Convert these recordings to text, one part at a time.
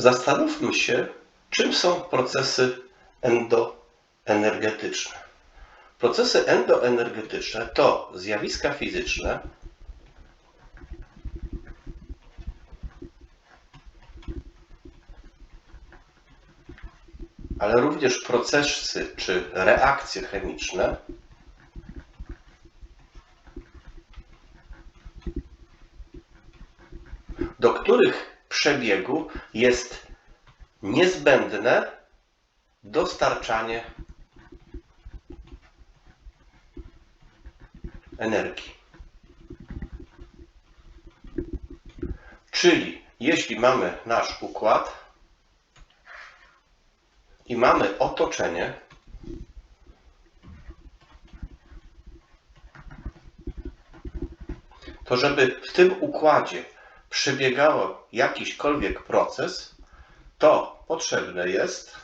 Zastanówmy się, czym są procesy endoenergetyczne. Procesy endoenergetyczne to zjawiska fizyczne, ale również procesy czy reakcje chemiczne, do których przebiegu jest niezbędne dostarczanie energii. Czyli jeśli mamy nasz układ i mamy otoczenie, to żeby w tym układzie przebiegało jakiśkolwiek proces, to potrzebne jest.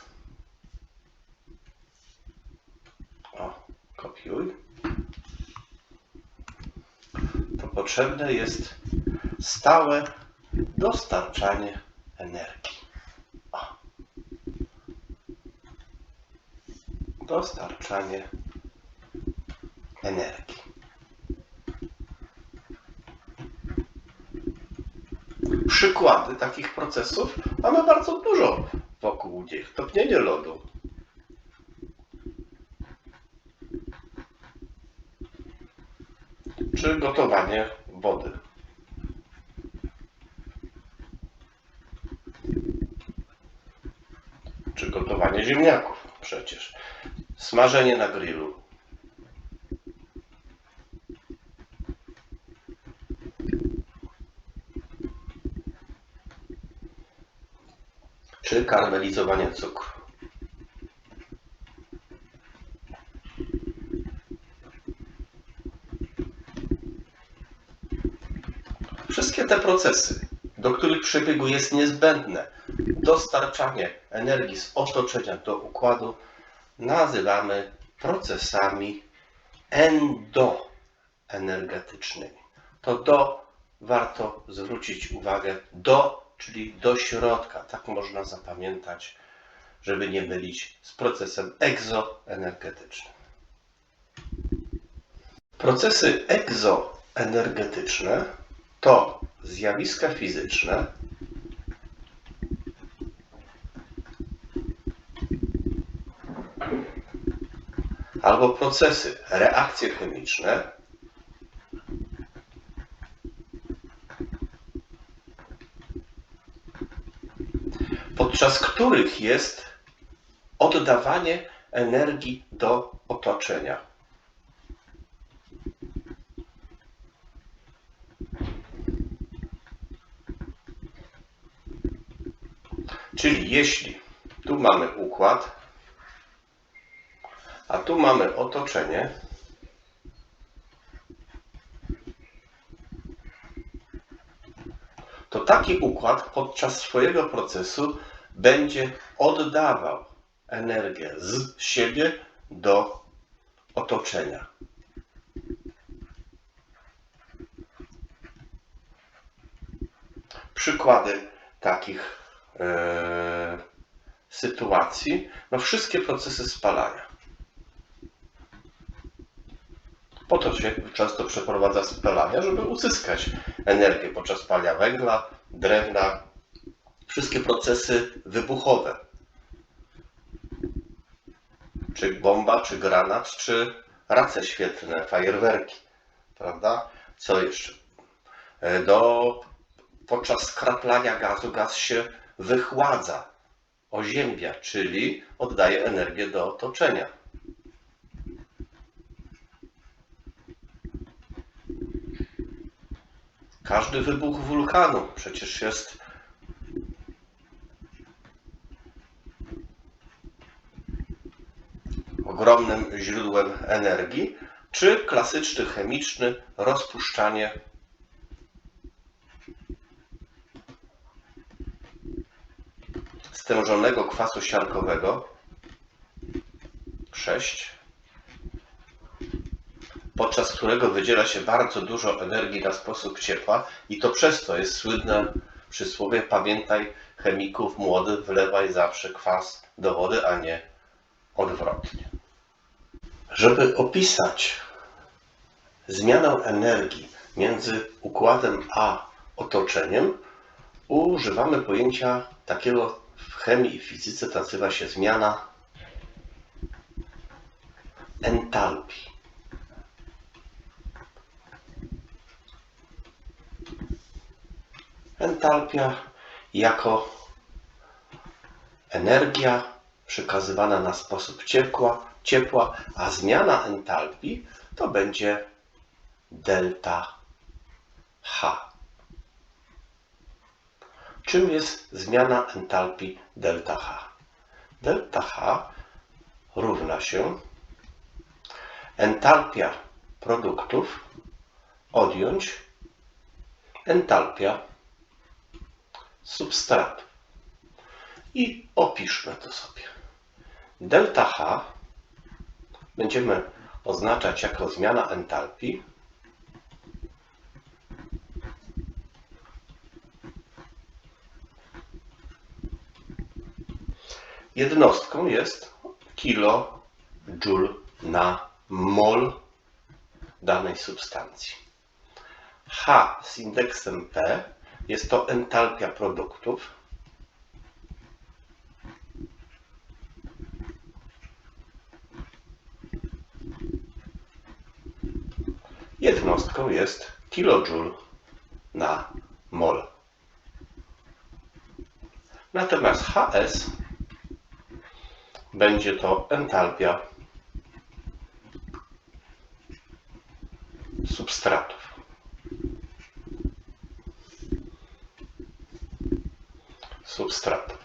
O, kopiuj. To potrzebne jest stałe dostarczanie energii. O. Dostarczanie energii. Przykłady takich procesów mamy bardzo dużo wokół nich. Topnienie lodu. Czy gotowanie wody. Czy gotowanie ziemniaków przecież. Smażenie na grillu. Czy karmelizowanie cukru. Wszystkie te procesy, do których przebiegu jest niezbędne dostarczanie energii z otoczenia do układu, nazywamy procesami endoenergetycznymi. To do warto zwrócić uwagę do czyli do środka. Tak można zapamiętać, żeby nie mylić z procesem egzoenergetycznym. Procesy egzoenergetyczne to zjawiska fizyczne, albo procesy, reakcje chemiczne, podczas których jest oddawanie energii do otoczenia. Czyli jeśli tu mamy układ, a tu mamy otoczenie, to taki układ podczas swojego procesu będzie oddawał energię z siebie do otoczenia. Przykłady takich e, sytuacji, no wszystkie procesy spalania. Po to się często przeprowadza spalania, żeby uzyskać energię podczas spalania węgla, drewna, wszystkie procesy wybuchowe. Czy bomba, czy granat, czy race świetlne, fajerwerki. Prawda? Co jeszcze? E, Do, podczas skraplania gazu gaz się wychładza, oziębia, czyli oddaje energię do otoczenia. Każdy wybuch wulkanu przecież jest ogromnym źródłem energii, czy klasyczny chemiczny rozpuszczanie? Stężonego kwasu siarkowego 6 podczas którego wydziela się bardzo dużo energii na sposób ciepła i to przez to jest słynne przysłowie pamiętaj chemików młody, wlewaj zawsze kwas do wody, a nie odwrotnie. Żeby opisać zmianę energii między układem a otoczeniem, używamy pojęcia takiego w chemii i fizyce, to nazywa się zmiana entalpii. Entalpia jako energia przekazywana na sposób ciepła, ciepła, a zmiana entalpii to będzie delta H. Czym jest zmiana entalpii delta H? Delta H równa się entalpia produktów odjąć entalpia substratu. I opiszmy to sobie. Delta H będziemy oznaczać jako zmiana entalpii Jednostką jest kilojoule na mol danej substancji. H z indeksem P jest to entalpia produktów. Jednostką jest kilojoule na mol. Natomiast HS będzie to entalpia substratów. Substratów.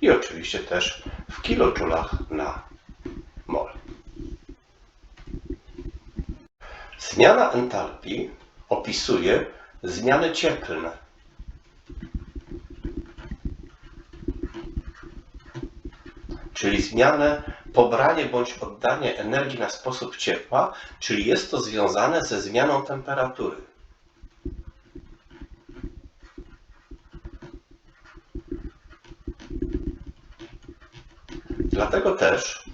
I oczywiście też w kilojulach na mol. Zmiana entalpii opisuje zmiany cieplne. Czyli zmianę, pobranie bądź oddanie energii na sposób ciepła, czyli jest to związane ze zmianą temperatury. Dlatego też,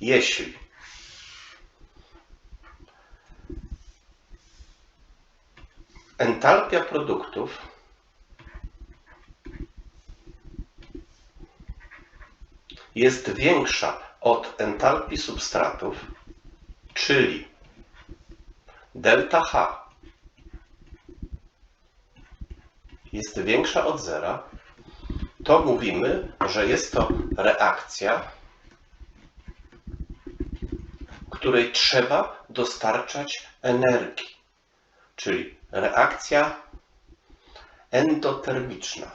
jeśli produktów. Jest większa od entalpii substratów, czyli delta H. Jest większa od zera, to mówimy, że jest to reakcja, której trzeba dostarczać energii, czyli reakcja endotermiczna.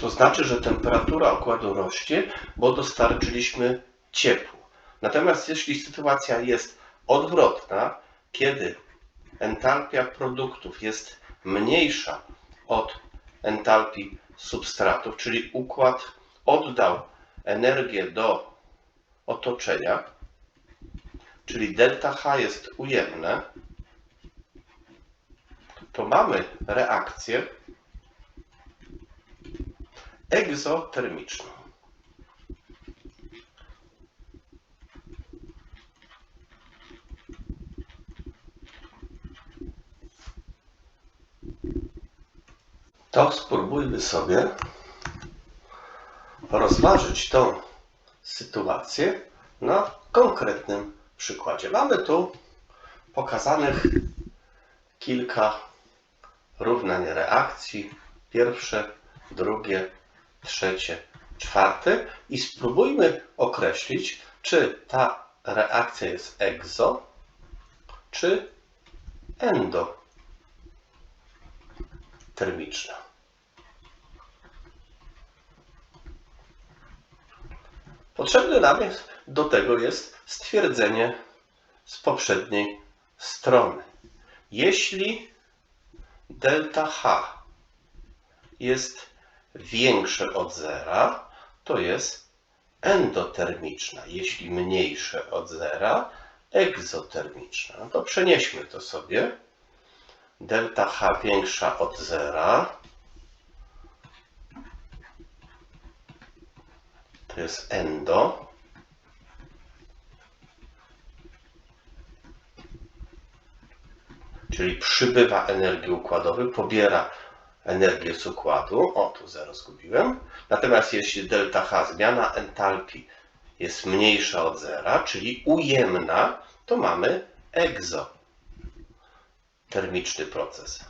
To znaczy, że temperatura układu rośnie, bo dostarczyliśmy ciepło. Natomiast jeśli sytuacja jest odwrotna, kiedy entalpia produktów jest mniejsza od entalpii substratów, czyli układ oddał energię do otoczenia, czyli delta H jest ujemne, to mamy reakcję egzotermiczną. To spróbujmy sobie rozważyć tą sytuację na konkretnym przykładzie. Mamy tu pokazanych kilka równań reakcji. Pierwsze, drugie, trzecie, czwarte i spróbujmy określić, czy ta reakcja jest egzo, czy endotermiczna. Potrzebne nam jest, do tego jest stwierdzenie z poprzedniej strony. Jeśli delta H jest większe od zera, to jest endotermiczna. Jeśli mniejsze od zera, egzotermiczna. No to przenieśmy to sobie. Delta H większa od zera. To jest endo. Czyli przybywa energii układowej, pobiera energię z układu. O, tu zero zgubiłem. Natomiast jeśli delta H, zmiana entalpii jest mniejsza od zera, czyli ujemna, to mamy egzotermiczny proces.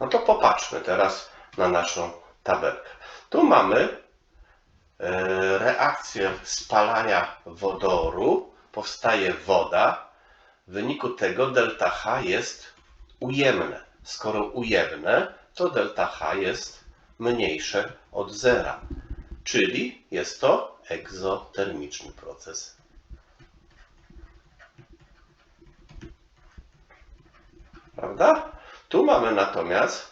No to popatrzmy teraz na naszą tabelkę. Tu mamy e, reakcję spalania wodoru, powstaje woda. W wyniku tego delta H jest ujemne. Skoro ujemne, to delta H jest mniejsze od zera. Czyli jest to egzotermiczny proces. Prawda? Tu mamy natomiast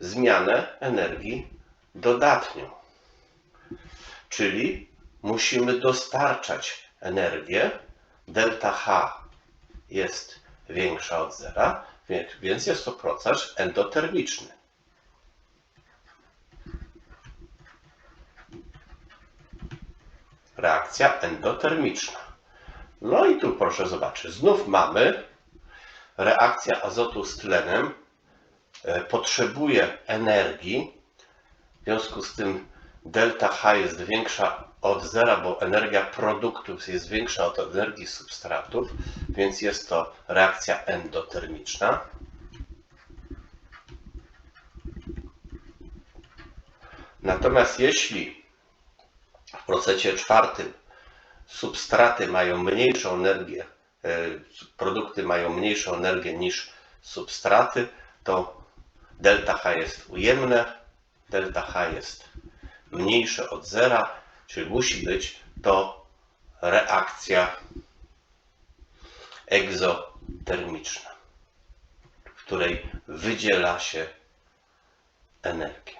zmianę energii dodatnią. Czyli musimy dostarczać energię. Delta H jest większa od zera, więc jest to proces endotermiczny. Reakcja endotermiczna. No i tu proszę zobaczyć, znów mamy reakcja azotu z tlenem, potrzebuje energii, w związku z tym delta H jest większa od zera, bo energia produktów jest większa od energii substratów, więc jest to reakcja endotermiczna. Natomiast jeśli w procesie czwartym substraty mają mniejszą energię, e, produkty mają mniejszą energię niż substraty, to delta H jest ujemne, delta H jest mniejsze od zera, czyli musi być to reakcja egzotermiczna, w której wydziela się energię.